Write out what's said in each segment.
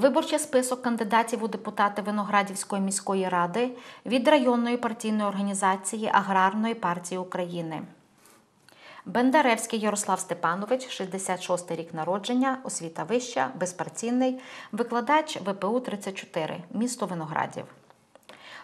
Виборчий список кандидатів у депутати Виноградівської міської ради від районної партійної організації Аграрної партії України. Бендаревський Ярослав Степанович, 66 рік народження, освіта вища, безпартійний, викладач ВПУ 34, місто Виноградів.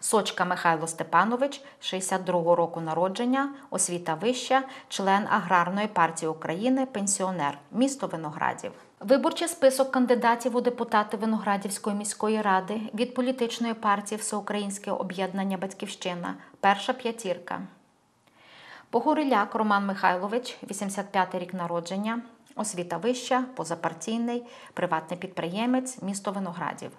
Сочка Михайло Степанович, 62 року народження, освіта вища, член Аграрної партії України, пенсіонер, місто Виноградів. Виборчий список кандидатів у депутати Виноградівської міської ради від політичної партії Всеукраїнське об'єднання Батьківщина, перша п'ятірка. Погориляк Роман Михайлович, 85 рік народження, освіта вища, позапартійний, приватний підприємець, місто Виноградів.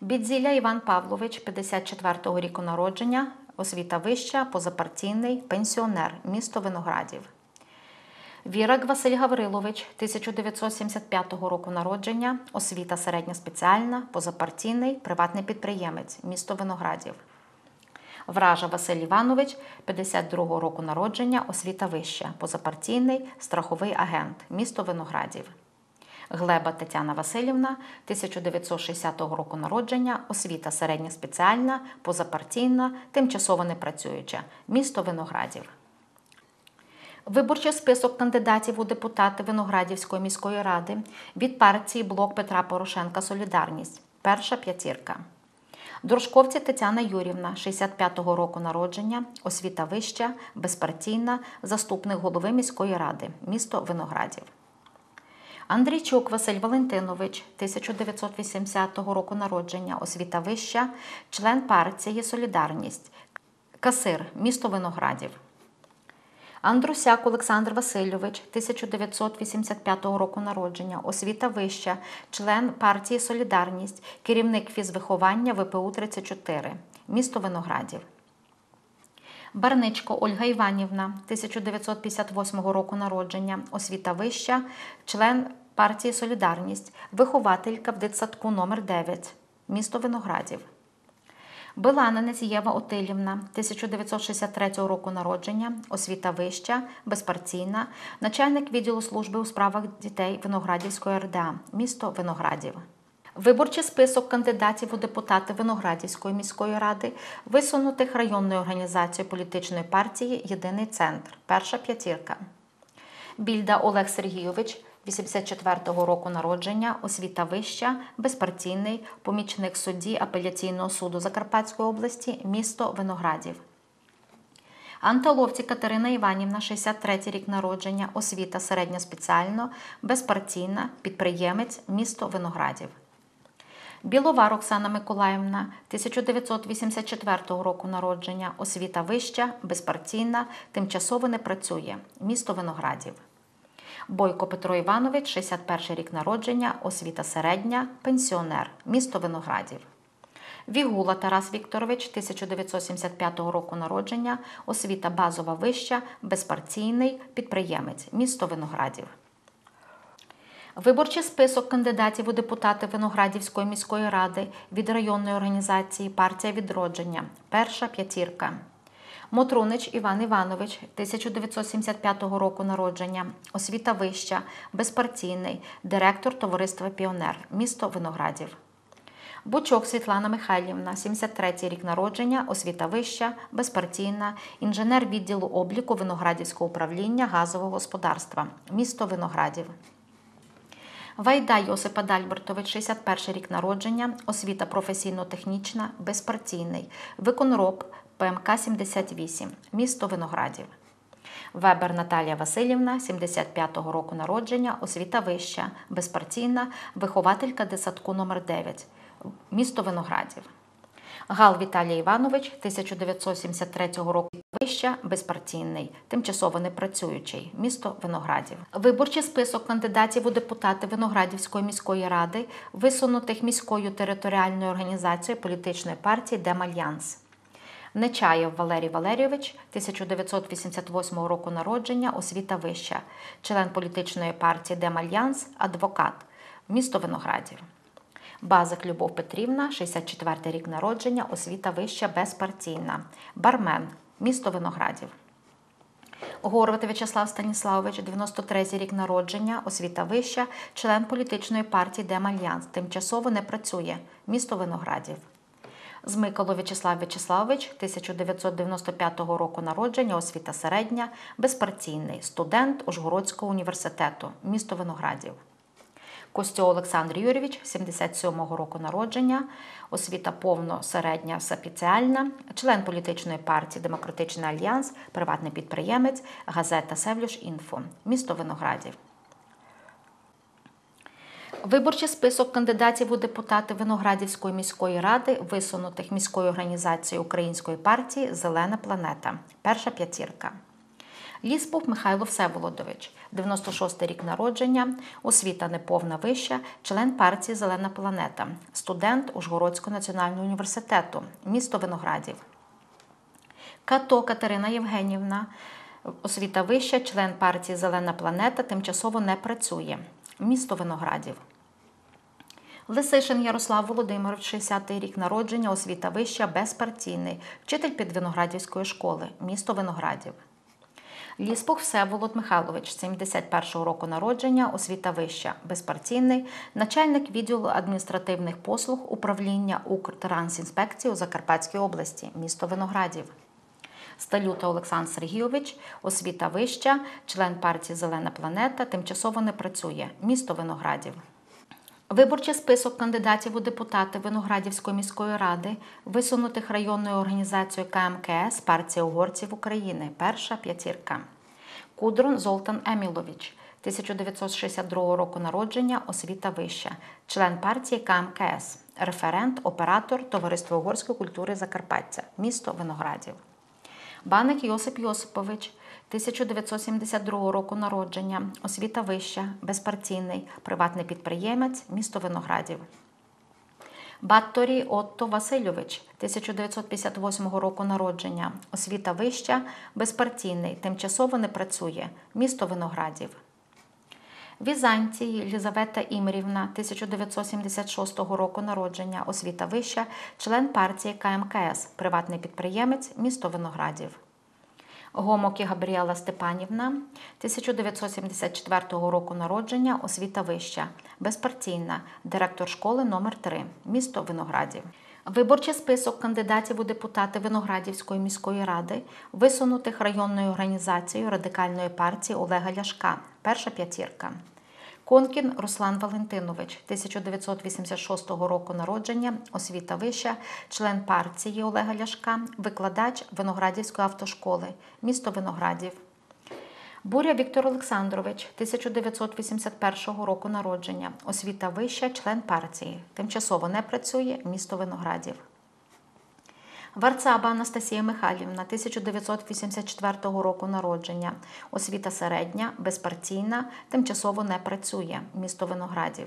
Бідзіля Іван Павлович, 54-го року народження, освіта вища, позапартійний, пенсіонер, місто Виноградів. Вірак Василь Гаврилович, 1975 року народження, освіта середня спеціальна, позапартійний, приватний підприємець, місто Виноградів. Вража Василь Іванович, 52 року народження, освіта вища, позапартійний, страховий агент, місто Виноградів. Глеба Тетяна Васильівна, 1960 року народження, освіта середня спеціальна, позапартійна, тимчасово не працююча, місто Виноградів. Виборчий список кандидатів у депутати Виноградівської міської ради від партії Блок Петра Порошенка Солідарність. Перша п'ятірка. Дружковці Тетяна Юрівна, 65-го року народження, освіта вища, безпартійна, заступник голови міської ради, місто Виноградів. Андрійчук Василь Валентинович, 1980 року народження, освіта вища, член партії Солідарність, касир, місто Виноградів. Андрусяк Олександр Васильович, 1985 року народження, освіта вища, член партії Солідарність, керівник фізвиховання ВПУ 34, місто Виноградів. Барничко Ольга Іванівна, 1958 року народження, освіта вища, член партії Солідарність, вихователька в дитсадку номер 9 місто Виноградів. Биланинець Єва Отилівна, 1963 року народження, освіта вища, безпартійна, начальник відділу служби у справах дітей Виноградівської РДА, місто Виноградів. Виборчий список кандидатів у депутати Виноградівської міської ради, висунутих районною організацією політичної партії Єдиний центр. Перша п'ятірка. Більда Олег Сергійович, 84-го року народження, освіта вища, безпартійний, помічник судді апеляційного суду Закарпатської області, місто Виноградів. Антоловці Катерина Іванівна, 63 рік народження, освіта середня спеціально, безпартійна, підприємець, місто Виноградів. Біловар Оксана Миколаївна, 1984 року народження, освіта вища, безпартійна, тимчасово не працює, місто Виноградів. Бойко Петро Іванович, 61 рік народження, освіта середня, пенсіонер, місто Виноградів. Вігула Тарас Вікторович, 1975 року народження, освіта базова вища, безпартійний, підприємець, місто Виноградів. Виборчий список кандидатів у депутати Виноградівської міської ради від районної організації Партія відродження. Перша п'ятірка. Мотрунич Іван Іванович, 1975 року народження, освіта вища, безпартійний, директор товариства Піонер, місто Виноградів. Бучок Світлана Михайлівна, 73 рік народження, освіта вища, безпартійна, інженер відділу обліку Виноградівського управління газового господарства, місто Виноградів. Вайда Йосип Адальбертович, 61 рік народження, освіта професійно-технічна, безпартійний, виконроб ПМК 78, місто Виноградів. Вебер Наталія Васильівна, 75-го року народження, освіта вища, безпартійна, вихователька десятку номер 9 місто Виноградів. Гал Віталій Іванович, 1973 року вища, безпартійний, тимчасово непрацюючий, місто Виноградів. Виборчий список кандидатів у депутати Виноградівської міської ради, висунутих міською територіальною організацією політичної партії Демальянс. Нечаєв Валерій Валерійович, 1988 року народження, освіта вища, член політичної партії Демальянс, адвокат, місто Виноградів. Базик Любов Петрівна, 64 рік народження, освіта вища, безпартійна. Бармен, місто Виноградів. Горват В'ячеслав Станіславович, 93 рік народження, освіта вища, член політичної партії Демальянс. Тимчасово не працює. Місто Виноградів. Змикало В'ячеслав В'ячеславович, 1995 року народження, освіта середня, безпартійний, студент Ужгородського університету, місто Виноградів. Костьо Олександр Юрійович, 77-го року народження, освіта повно середня спеціальна, член політичної партії Демократичний альянс, приватний підприємець, газета Севлюш Інфо, місто Виноградів. Виборчий список кандидатів у депутати Виноградівської міської ради, висунутих міською організацією Української партії Зелена планета. Перша п'ятірка. Ліспух Михайло Всеволодович, 96 рік народження, освіта неповна вища, член партії Зелена планета, студент Ужгородського національного університету, місто Виноградів. Като Катерина Євгенівна, освіта вища, член партії Зелена планета, тимчасово не працює, місто Виноградів. Лисишин Ярослав Володимирович, 60-й рік народження, освіта вища, безпартійний, вчитель підвиноградівської школи, місто Виноградів. Ліспух Всеволод Михайлович, 71-го року народження, освіта вища, безпартійний, начальник відділу адміністративних послуг управління Укртрансінспекції у Закарпатській області, місто Виноградів. Сталюта Олександр Сергійович, освіта вища, член партії Зелена планета, тимчасово не працює, місто Виноградів. Виборчий список кандидатів у депутати Виноградівської міської ради, висунутих районною організацією КМКС партія угорців України. Перша п'ятірка. Кудрон Золтан Емілович, 1962 року народження, освіта вища, член партії КМКС, референт, оператор Товариства угорської культури Закарпаття, місто Виноградів. Баник Йосип Йосипович, 1972 року народження, освіта вища, безпартійний, приватний підприємець, місто Виноградів. Батторі Отто Васильович, 1958 року народження, освіта вища, безпартійний, тимчасово не працює, місто Виноградів. Візантій Єлізавета Імрівна, 1976 року народження, освіта вища, член партії КМКС, приватний підприємець, місто Виноградів. Гомокі Габріела Степанівна, 1974 року народження, освіта вища, безпартійна, директор школи номер 3 місто Виноградів. Виборчий список кандидатів у депутати Виноградівської міської ради, висунутих районною організацією радикальної партії Олега Ляшка. Перша п'ятірка. Конкін Руслан Валентинович, 1986 року народження, освіта вища, член партії Олега Ляшка, викладач Виноградівської автошколи, місто Виноградів. Буря Віктор Олександрович, 1981 року народження, освіта вища, член партії. Тимчасово не працює, місто Виноградів. Варцаба Анастасія Михайлівна, 1984 року народження, освіта середня, безпартійна, тимчасово не працює, місто Виноградів.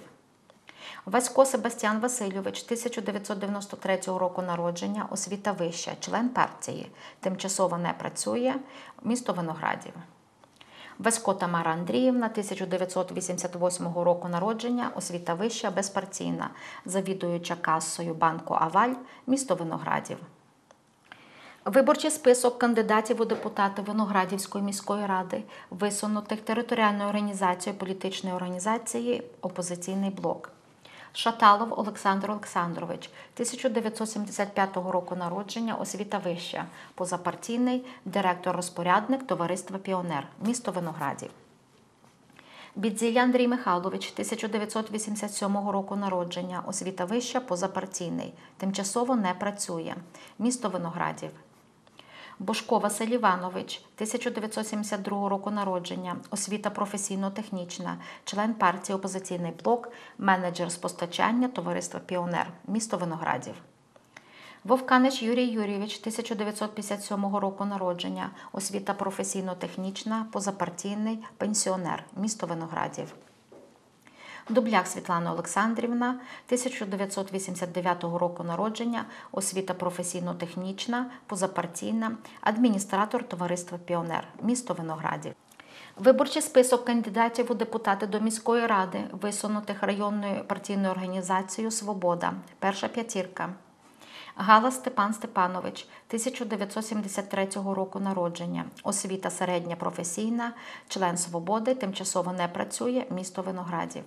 Васько Себастьян Васильович, 1993 року народження, освіта вища, член партії, тимчасово не працює, місто Виноградів. Васько Тамара Андріївна, 1988 року народження, освіта вища, безпартійна, завідуюча касою банку Аваль, місто Виноградів. Виборчий список кандидатів у депутати Виноградівської міської ради, висунутих територіальною організацією політичної організації Опозиційний блок. Шаталов Олександр Олександрович, 1975 року народження, освіта вища, позапартійний, директор-розпорядник Товариства Піонер, місто Виноградів. Бідзілля Андрій Михайлович, 1987 року народження, освіта вища, позапартійний, тимчасово не працює, місто Виноградів. Бошко Василь Іванович, 1972 року народження, освіта професійно-технічна, член партії Опозиційний блок, менеджер з постачання Товариства Піонер, місто Виноградів. Вовканич Юрій Юрійович, 1957 року народження, освіта професійно-технічна, позапартійний, пенсіонер, місто Виноградів. Дубляк Світлана Олександрівна, 1989 року народження, освіта професійно-технічна, позапартійна, адміністратор Товариства Піонер, місто Виноградів. Виборчий список кандидатів у депутати до міської ради, висунутих районною партійною організацією Свобода. Перша п'ятірка. Галас Степан Степанович, 1973 року народження, освіта середня професійна, член свободи, тимчасово не працює, місто Виноградів.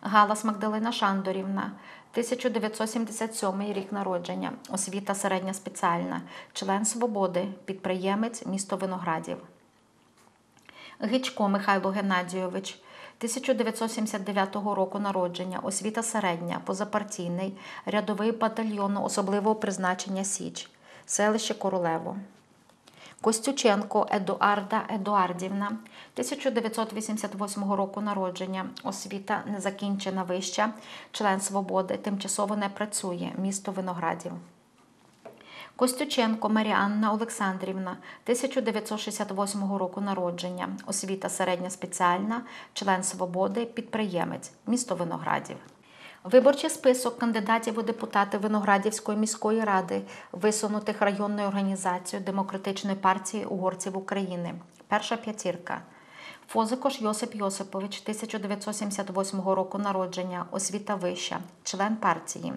Галас Магдалина Шандорівна, 1977 рік народження, освіта середня спеціальна, член свободи, підприємець, місто Виноградів. Гичко Михайло Геннадійович, 1979 року народження, освіта середня, позапартійний, рядовий батальйону особливого призначення Січ, селище Королево. Костюченко Едуарда Едуардівна, 1988 року народження, освіта незакінчена вища, член свободи, тимчасово не працює, місто Виноградів. Костюченко Маріанна Олександрівна, 1968 року народження, освіта середня спеціальна, член свободи, підприємець, місто Виноградів. Виборчий список кандидатів у депутати Виноградівської міської ради, висунутих районною організацією Демократичної партії угорців України. Перша п'ятірка. Фозикош Йосип Йосипович, 1978 року народження, освіта вища, член партії,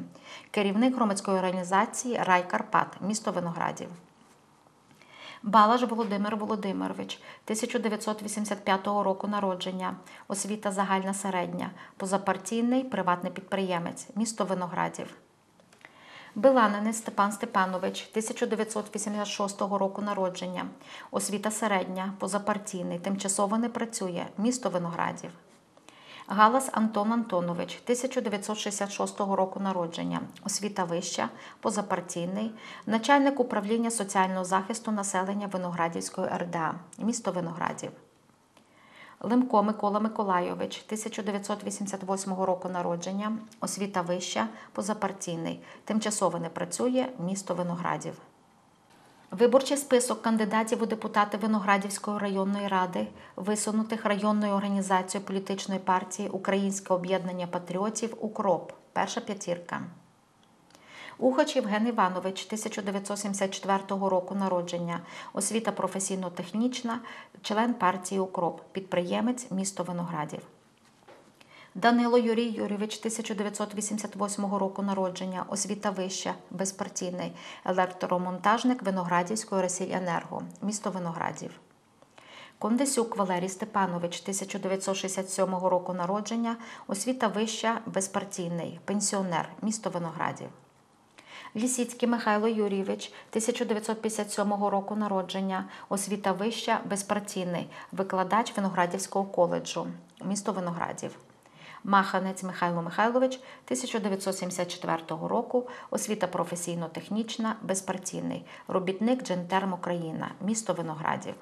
керівник громадської організації Рай Карпат, місто Виноградів. Балаш Володимир Володимирович, 1985 року народження, освіта загальна середня, позапартійний приватний підприємець, місто Виноградів. Биланинець Степан Степанович, 1986 року народження, освіта середня, позапартійний, тимчасово не працює, місто Виноградів. Галас Антон Антонович, 1966 року народження, освіта вища, позапартійний, начальник управління соціального захисту населення Виноградівської РДА, місто Виноградів. Лимко Микола Миколайович, 1988 року народження, освіта вища, позапартійний, тимчасово не працює, місто Виноградів. Виборчий список кандидатів у депутати Виноградівської районної ради, висунутих районною організацією політичної партії Українське об'єднання патріотів Укроп. Перша п'ятірка. Ухач Євген Іванович, 1974 року народження, освіта професійно-технічна, член партії Укроп, підприємець, місто Виноградів. Данило Юрій Юрійович, 1988 року народження, освіта вища, безпартійний, електромонтажник Виноградівської Росіянерго, місто Виноградів. Кондесюк Валерій Степанович, 1967 року народження, освіта вища, безпартійний, пенсіонер, місто Виноградів. Лісіцький Михайло Юрійович, 1957 року народження, освіта вища, безпартійний, викладач Виноградівського коледжу, місто Виноградів. Маханець Михайло Михайлович, 1974 року, освіта професійно-технічна, безпартійний, робітник Джентерм Україна, місто Виноградів.